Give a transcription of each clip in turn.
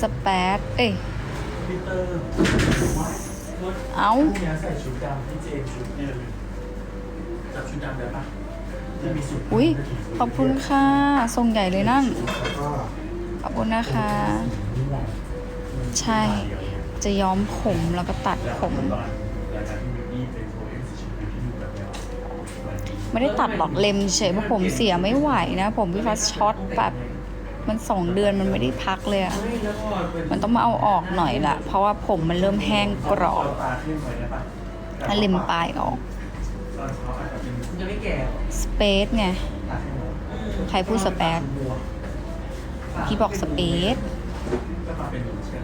สเปซเอ้ยพีเตอร์รถเอ้าพวกเนี้ยใส่ชุดดำที่เจมส์ชุดเนี่ยเลยจับชุดดำได้ปะจะมีสุดอุ้ยขอบคุณค่ะทรงใหญ่เลยนั่นแล้วก็ขอบคุณนะคะนี่แหละใช่ จะย้อมผมแล้วก็ตัดแล้วผมตอนรายการที่มิวนี่เป็นโฟเอ็กซ์ชิปที่ดูแบบเนี้ยวันนี้ไม่ได้ตัดหรอกเลมเฉยเพราะผมเสียไม่ไหวนะ ผมพี่ฟัสช็อตแบบ มันสองเดือนมันไม่ได้พักเลยอะมันต้องมาเอาออกหน่อยละเพราะว่าผมมันเริ่มแห้งกรอบเาตาขึ้นไปได้ปะถ้าเลมปลายออกสเปซไง ใครพูดสเปซพี่บอกสเปซ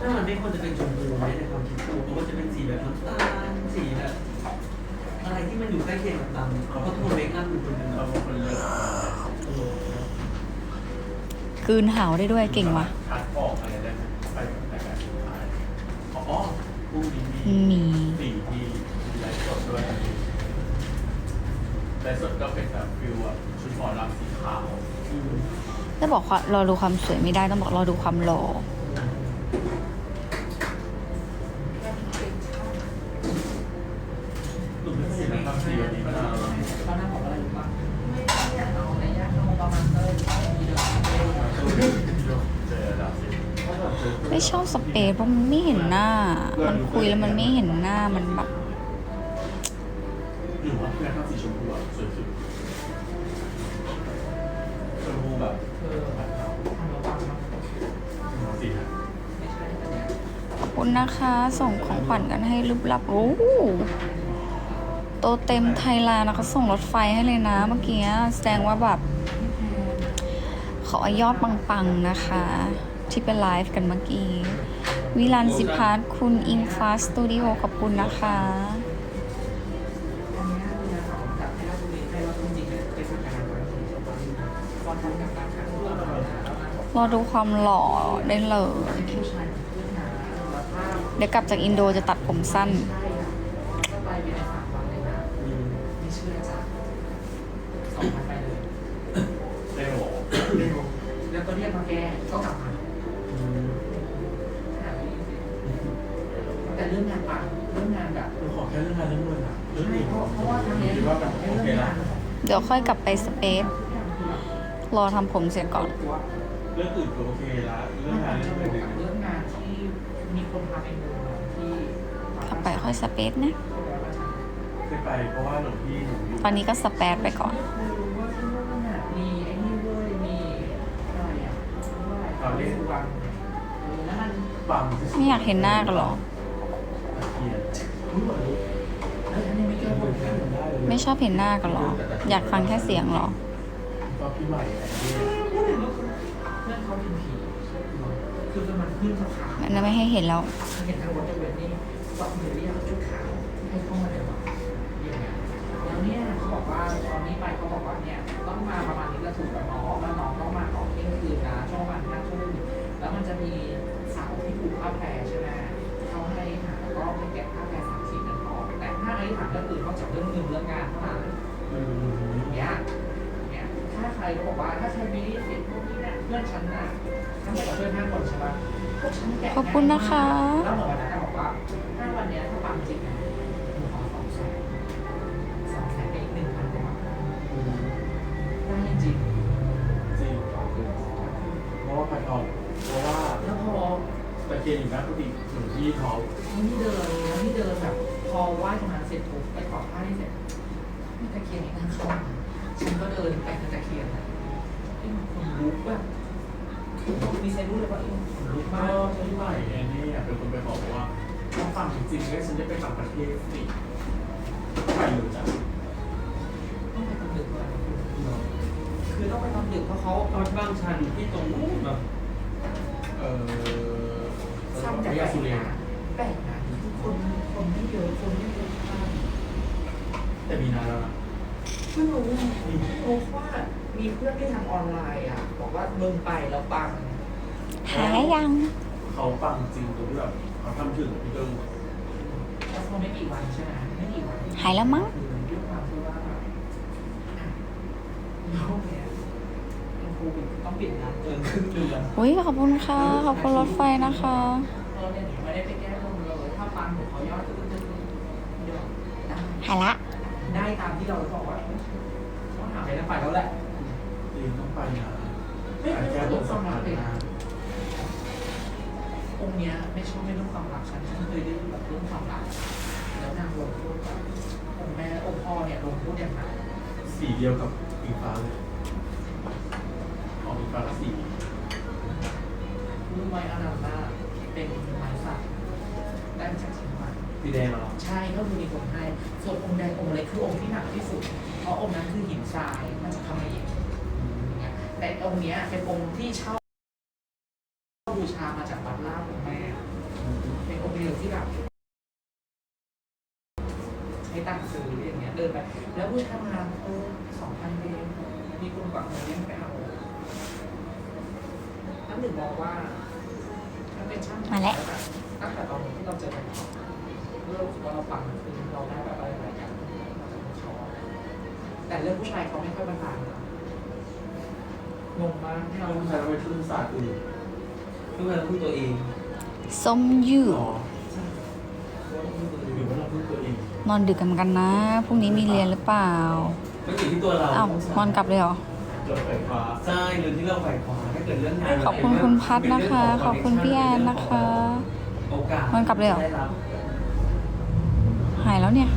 ถ้ามันไม่ควรจะเป็นชมพูไหมในความคิดกูมันควรจะเป็นสีแบบน้ำตาลสีแบบอะไรที่มันอยู่ใกล้เคียงกับดำเขาก็โทนเมคอัพอยู่คนหนึงเราคนเลือก กลืนหาวได้ด้วยเก่งว่ะคัดออกอะไรได้ไหมไปกับรายการสุดท้ายอ๋อพรุ่งนี้มีสี่ที่ไลฟ์สดด้วยไลฟ์สดก็เป็นแบบฟิวแบบชุดหมอลำสีขาวถ้าบอกว่ารอดูความสวยไม่ได้ต้องบอกรอดูความหล่อ หนุ่มไม่เคยเห็นนะครับสีแบบนี้มานานแล้ว เขาหน้าบอกอะไรรู้ป่ะไม่ได้เอาในย่างเอาประมาณเตอร์มีเดิม เจอแล้วสิ ไม่ชอบสเปซเพราะมันไม่เห็นหน้า มันคุยแล้วมันไม่เห็นหน้ามันแบบขอบคุณนะคะ ส่งของขวัญกันให้ลึบลับโอ้โตเต็มไทยลนด์นะคะส่งรถไฟให้เลยนะเมื่อกี้แสดงว่าแบบ ขอยอดปังๆนะคะ ที่เป็นไลฟ์กันเมื่อกี้วิลันสิพาร์ทคุณอิงฟ้าสตูดิโอขอบคุณนะคะอันเนี้ยเนี่ยเขาจับให้เราดูดีให้เราจริงๆเนี่ยเป็นสถานการณ์ที่เราตอนทำกับการครั้งที่เราเราแล้วนะรอดูความหล่อได้เลยเป็นผู้ชายขึ้นนะแล้วถ้าเดี๋ยวกลับจากอินโดจะตัดผมสั้นใช่อะก็ไปภายในสามวันเลยนะไม่เชื่อจ้ะสองวันไปเลยได้หรอแล้วก็เรียกมาแก้ก็กลับมาหา เรื่องอื่นเพราะเพราะว่าทางนี้คิดว่าแบบโอเคละเดี๋ยวค่อยกลับไปสเปซรอทำผมเสร็จก่อน เรื่องอื่นก็โอเคละเรื่องงานเรื่องเงินเรื่องงานที่มีคนพาไปดูที่กลับไปค่อยสเปซนะเคยไปเพราะว่าหลวงพี่หนูอยู่ตอนนี้ก็สเปซไปก่อนไม่รู้ว่าที่นู่นน่ะมีไอ้นี่เว้ยมีอะไรอะอะไรเรียกวังแล้วมันปั๊มไม่อยากเห็นหน้ากันหรอ ไม่เกี่ยวกับการได้เลยไม่ชอบเห็นหน้ากันหรอ อยากฟังแค่เสียงหรอก็พี่ใหม่ไอ้นี่เพื่อนเขาเป็นผีคือมันขึ้นมาขาวมันไม่ให้เห็นแล้ว ถ้าไอ้ถามเรื่องอื่นนอกจากเรื่องเงินเรื่องงานเท่านั้นอืมเนี่ยเนี่ยถ้าใครบอกว่าถ้าใครมีสิทธิ์พวกนี้เนี่ยเพื่อนฉันน่ะทั้งหมดเพื่อนห้าคนใช่ไหมพวกฉันแกะขอบคุณนะคะ แล้วเหมือนวันนั้นบอกว่าถ้าวันเนี้ยถ้าปังจริงนะหนูขอสองแสนสองแสนไปอีกหนึ่งพันกว่าบาทได้จริง จริงเพราะว่าไปก่อนเพราะว่าแล้วพอตะเกียบอยู่หน้ากุฏิหลวงพี่เขา ทั้งที่เดินทั้งที่เดิน ก็เดินไปทางตะเคียนนะที่มันคนลุกแบบมีเซนรู้เลยว่าเอ้ยคนลุกก็มากพี่ใหม่ไอ้นี่เป็นคนไปบอกว่าต้องฟังจริงๆแล้วฉันได้ไปต่างประเทศสิไปเลยจ้ะต้องไปตอนดึกก่อนคือต้องไปตอนดึกเพราะเขาตอนบางชันที่ตรงนู้นแบบเออสร้างจากพแปลยากสุเรนนะแปลกนะทุกคนคนไม่เยอะคนไม่เยอะมากแต่มีนานแล้วนะ เพิ่งรู้ไงเพิ่งรู้ว่ามีเพื่อนที่ทำออนไลน์อะ บอกว่ามึงไปแล้วปัง หายยัง เขาฟังจริงตรงที่แบบเขาทำถึงพี่เติ้งแล้วพอไม่กี่วันใช่ไหมไม่กี่วันหายแล้วมั้ง คือด้วยความที่ว่าแบบอะแล้วเนี่ยเป็นคโควิดต้องปิดงานเกินครึ่งเดือน อุ้ยขอบคุณค่ะ ขอบคุณรถไฟนะคะเออเนี่ยหนูไม่ได้ไปแก้ลงเลยถ้าปันหนูเขายอดตึ้งตึ้งตึ้งเดี๋ยวได้หายละ ได้ตามที่เราบอกว่าต้องหา ไปแล้วไปแล้วแหละจริงต้องไปนะเฮ้ยแต่แก้ตรงสะพานนะองค์เนี้ยไม่ชอบไม่เรื่องความรักฉันฉันเคยได้แบบเรื่องความรักแล้วนางลงพูดแบบองค์แม่องค์พ่อเนี่ยลงพูดอย่างไรสีเดียวกับอิงฟ้าเลยของอิงฟ้าก็สีรู้ไหมอนาคตเป็นไม้สักได้มาจากเชียงใหม่สีแดงเหรอใช่ก็คือมีคนให้ส่วนองค์แดงองค์เล็กคือองค์ที่หนักที่สุดเพ ราะองค์นั้นคือหินทรายมันจะทำให้อีกแต่องค์เนี้ยเป็นองค์ที่เช่าบูชามาจากวัดลาของแม่เป็นองค์เดียวที่แบบใช้ตังซื้ออย่างเงี้ยเดินไปแล้วผู้ชามาเออสองพันเองมีคนกวักเงินเลี้ไปเอาท่านหนึ่งมองว่าถ้าเป็นช่างมาแล้วตั้งแต่ตอนที่เราเจอกันเรารู้สึกว่าเราปังคือเราได้แบบอะไรหลายอย่างเราจะไม่ชอบ แต่เรื่องผู้ชายเขาไม่ค่อยบันทานนะงงมากที่เราต้องใช้ไปทุนศาสตร์อื่นทุกคนพูดตัวเองส้มยืหดรอหรือว่าเราพูดตัวเองนอนดึกกันเหมือนกันนะพรุ่งนี้มีเรียนหรือเปล่ามันอยู่ที่ตัวเราอ้าวนอนกลับเลยเหรอรถไฟฟ้าใช่อยู่ที่เราฝ่ายขวาถ้าเกิดเรื่องงานขอบคุณคุณพัดนะคะ ขอบคุณพี่แอนนะคะ โอกาสมันกลับเลยเหรอ ได้รับ หายแล้วเนี่ย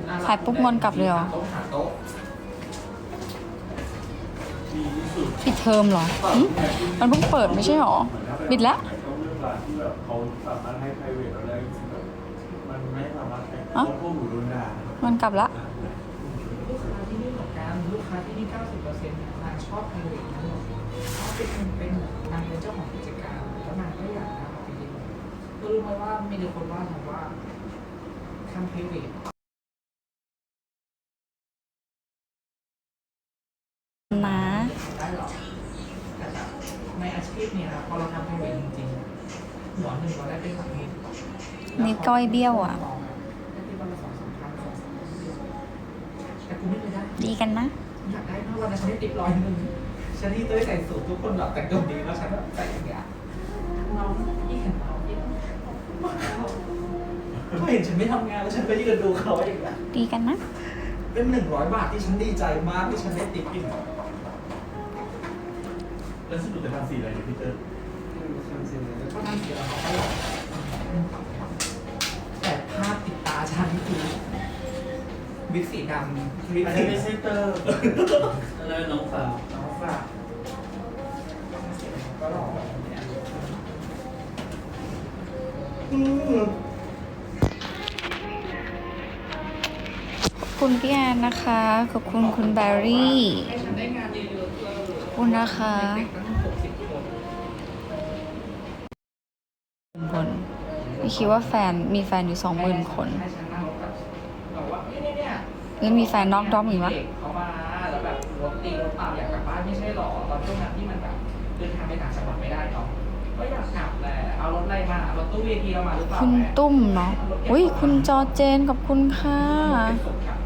ไหมน้องคุณน่ารักถ่ายปุ๊บงอนกลับเลยเหรอโต๊ะหาโต๊ะดีที่สุดปิดเทอมเหรอหึมันเพิ่งเปิดไม่ใช่หรอ ปิดแล้วต้องเลือกร้านที่แบบเขาสามารถให้ private เราได้จริงๆแบบมันไม่สามารถให้เอ้าพวกหนูโดนด่ามันกลับละ ลูกค้าที่นี่เหมือนกันลูกค้าที่นี่90%นางชอบไพรเวททั้งหมดชอบเป็นเป็นนางเป็นเจ้าของกิจการแล้วนางก็อยากทำจริงๆก็รู้ไหมว่ามีแต่คนว่าถามว่าทำไพรเวท นะ ได้หรอแต่แบบ ในอาชีพเนี้ยพอเราทำไพรเวทจริงๆหัวหนึ่งเราได้เป็นสามหมื่นนี่ก้อยเบี้ยวอะได้เป็นวันละสองสามพันสองสามพันแต่กูไม่เคยได้ดีกันนะ อยากได้มากวันนั้นฉันได้ติดร้อยหนึ่งฉันที่เต้ยใส่สูททุกคนแบบแต่งตัวดีแล้วฉันแบบใส่อย่างเงี้ยน้องที่เห็นน้องที่เขาเห็นฉันไม่ทำงานแล้วฉันก็ยืนดูเขาอย่างเงี้ยดีกันนะ เป็นหนึ่งร้อยบาทที่ฉันดีใจมากที่ฉันได้ติดอยู่ แล้วสรุปจะทำสีอะไรเนี่ยพี่เตอร์ก็ทำเสียงเขาไม่หรอกแต่ภาพติดตาฉันคือวิกสีดำวิกอันสีนี้ไม่ใช่เตอร์แล้วน้องสาวน้องฝากก็หล่อแบบเนี้ยขอบคุณพี่แอนนะคะ ขอบคุณคุณแบรี่ ให้ฉันได้งานเยอะๆเลยขอบคุณนะคะ เด็กๆตั้งหก คิดว่าแฟนมีแฟนอยู่สองหมื่นคนให้ฉันนั่งรถแบบบอกว่าเนี่ยเนี่ยแล้วมีแฟนนอกด้อมอีกวะเด็กเขามาแล้วแบบรถตีรถเปล่าอยากกลับบ้านไม่ใช่หรอตอนช่วงนั้นที่มันแบบเดินทางไปต่างจังหวัดไม่ได้เนาะก็อยากกลับแหละเอารถอะไรมารถตู้เวทีเรามาหรือเปล่าคุณแม่ตุ้มเนาะอุ้ยคุณจอเจนขอบคุณค่ะเป็นศพกลับ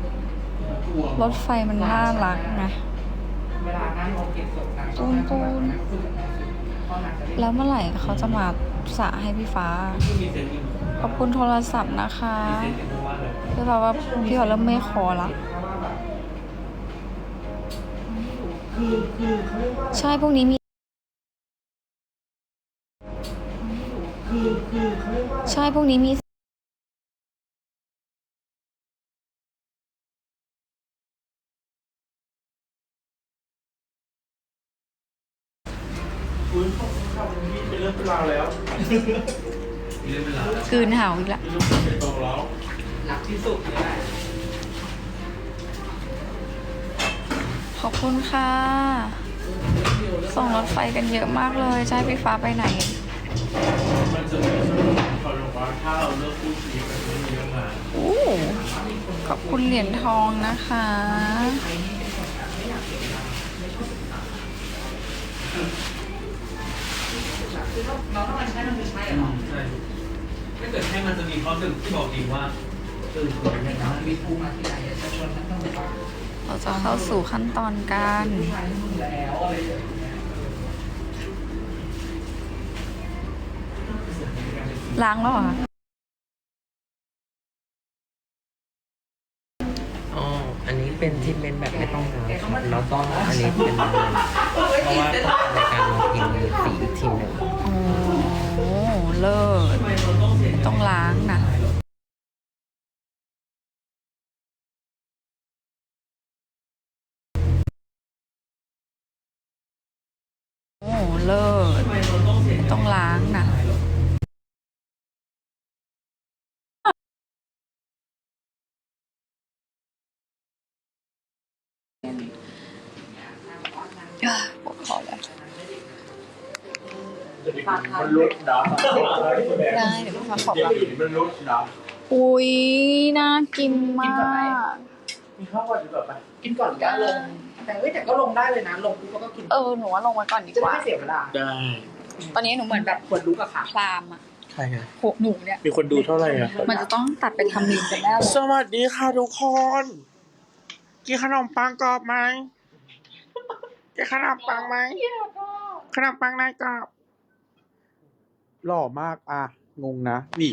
กลัวรถไฟมันน่ารักนะเวลานั่งรถเก็บศพนางชอบปูนนั่งปูนคุยกับแม่เพราะนางจะได้แล้วเมื่อไหร่เขาจะมา สระให้พี่ฟ้าที่มีเซนต์อยู่ขอบคุณโทรศัพท์นะคะมีเซนต์อยู่เพราะว่าอะไรพี่ฟ้าว่าพี่ฟ้าเริ่มไม่คอละเพราะว่าแบบคือคือเขาเรียกว่าใช่พวกนี้มีคือคือเขาเรียกว่าใช่พวกนี้มี แล้วมีเรื่าแล้วกลืนาวอีกละไม่รู้เป็นตรงแล้วรักที่สุดเลยขอบคุณค่ะ ส่งรถไฟกันเยอะมากเลยจะให้พี่ฟ้าไปไหนมันจะมีช่วงเขาบอกว่าถ้าเราเลิกพูดชีวิตมันเรื่องงานอู้ขอบคุณเหรียญทองนะคะใครนี่เป็น คนแบบไม่อยากเสียเวลาไม่ชอบศึกษาคือถ้าน้องถ้ามันใช่มันคือใช่อือะเนาะมใช่ถ้าเกิดให้มันจะมีความรู้สึกที่บอกดีว่าตื่นก่อนเลยนะชีวิตกูมาที่ไหนจะชวนฉันต้องแบบเราจะเข้าสู่ขั้นตอนการผู้ชายที่มึงแล้วอะไรอย่างเงี้ยล้างแล้วเหรอคะอ๋อ อันนี้เป็นที่เป็นแบบไม่ต้องล้างครับแล้วก็อันนี้เป็นน้ำมันเพราะว่าในการลงพิมพ์มีสีอีกทีหนึ่งโอ้ เลิศต้องล้างนะโอ้เลิศต้องล้างนะอะปวดคอแล้ว มันลดนะได้เดี๋ยวพี่ฟ้าขอรับมันลดนะอุ้ยน่ากินมาก มีข้าววันจะแบบไปกินก่อนหรือว่าลง แต่เอ้ยแต่ก็ลงได้เลยนะ ลงปุ๊บเขาก็กิน เออหนูว่าลงไว้ก่อนดีจะกได้ว่า ไม่เสียเวลาได้ตอนนี้หนูเหมือนแบบควรรู้กับค่ะพรามอะใครไงโหหนูเนี่ย มีคนดูเท่าไหร่อะมันจะต้องตัดไปทำมีมกันแน่เลย สวัสดีค่ะทุกคน กินขนมปังกรอบไหมกินขนมปังไหมขนมปังนายกรอบ หล่อมากอะงงนะนี่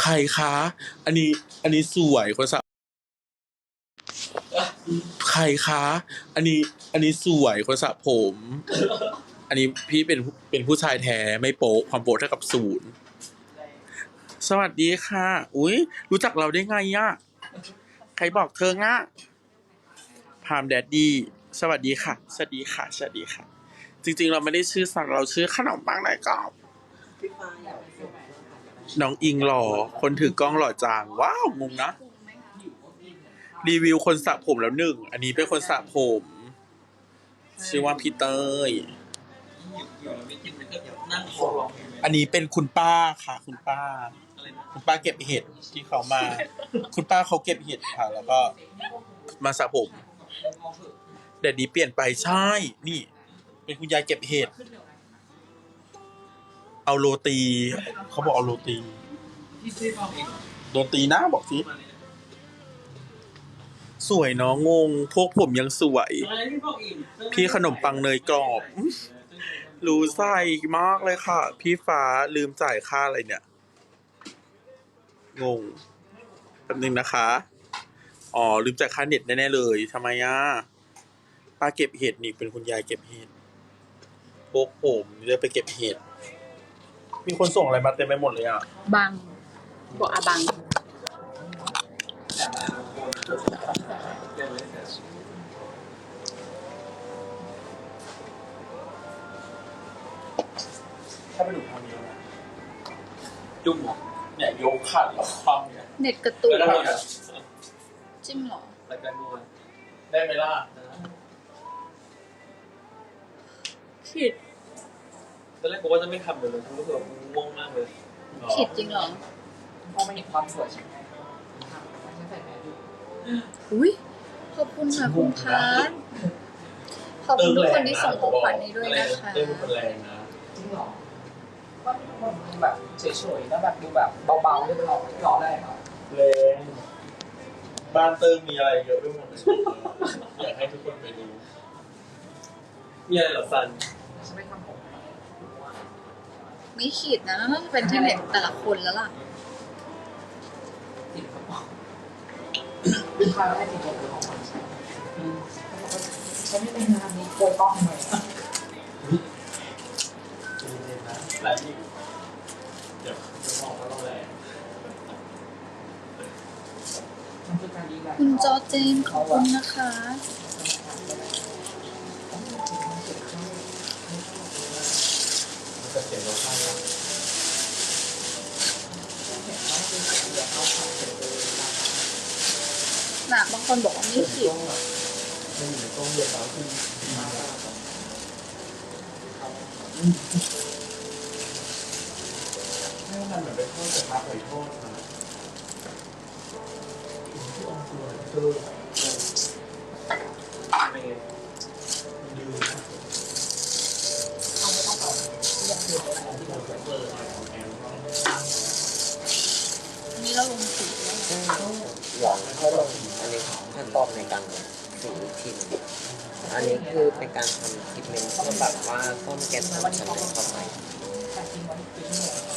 ใครคะ อันนี้ อันนี้สวยคนสะใครคะ อันนี้ อันนี้สวยคนสระผม อันนี้พี่เป็นเป็นผู้ชายแท้ไม่โป๊ะความโป๊ะเท่ากับศูนย์สวัสดีค่ะ อุ้ยรู้จักเราได้ไงอะใครบอกเธองะพามแดดดี้สวัสดีค่ะ สวัสดีค่ะ สวัสดีค่ะ จริงๆ เราไม่ได้ชื่อสัตว์เราชื่อขนมปังนายกรอบ น้องอิงหล่อ คนถือกล้องหล่อจางว้าวงงนะ รีวิวคนสระผมแล้วหนึ่ง อันนี้เป็นคนสระผม ชื่อว่าพีเต้ยอันนี้เป็นคุณป้าค่ะ คุณป้า คุณป้าเก็บเห็ดที่เขามา คุณป้าเขาเก็บเห็ดค่ะ แล้วก็มาสระผมเดี๋ยวดีเปลี่ยนไปใช่ นี่ เป็นคุณยายเก็บเห็ด เอาโรตี เขาบอกเอาโรตีโดนตีนะบอกสิสวยเนาะงง พวกผมยังสวย พี่ขนมปังเนยกรอบ รู้ใส่มากเลยค่ะ พี่ฟ้าลืมจ่ายค่าอะไรเนี่ย งงแป๊บนึงนะคะ อ๋อ ลืมจ่ายค่าเน็ตแน่ ๆ เลยทำไมอะป้าเก็บเห็ดนี่เป็นคุณยายเก็บเห็ดพวกผมเลยไปเก็บเห็ด มีคนส่งอะไรมาเต็มไปหมดเลยอะ บังบอกอาบัง ถ้าไปดูทางนี้นะจุ่มเหรอเนี่ยยกขัดแล้วคว่ำเนี่ยเน็ตกระตุกแล้วได้ไหมจิ้มเหรอรายการมวยได้ไหมล่ะ ผิด ตอนแรกกูว่าจะไม่ทำเลยเลยรู้สึกว่ากูง่วงมากเลยผิดจริงเหรอพอไม่เห็นความสวยใช่ไหมฉันใส่แมสอยู่อุ้ยขอบคุณค่ะคุณพัทขอบคุณทุกคนที่ส่งของขวัญให้ด้วยนะคะเต้นเป็นแรงนะจริงเหรอว่ามีคนดูแบบเฉยๆแล้วแบบดูแบบเบาๆไม่เป็นหรอกไม่ร้อนอะไรหรอกแรงบ้านเติมมีอะไรเยอะไปหมดเลยอยากให้ทุกคนไปดูมีอะไรเหรอซันฉันไม่ทำผม ไม่ขีดนะน่าจะเป็นที่เน็ตแต่ละคนแล้วล่ะติดกระเป๋าลูกค้าไม่ได้ติดผมของมันฉันไม่เป็นงานนี้โกยต้องทำไมหลายที่เดี๋ยวจะมองว่าเราแรงมันคือการดีแบบคุณจอเจนขอบคุณนะคะ จะเสียงเราข้างละน่ะบางคนบอกว่าไม่ขีดไม่มีต้องเรียนแล้วคือให้มันเหมือนเป็นข้าวกระทะไก่ทอดนะที่องค์ตัวเธอ นี่เราลงสีแล้วหวังเขาลงอันนี้ขั้นตอนในการสีทีหนงอันนี้คือเป็นการทำทิปเมนต์เพื่แบบว่าต้นแกนทำชั้นนเข้ป็นเวาไหร่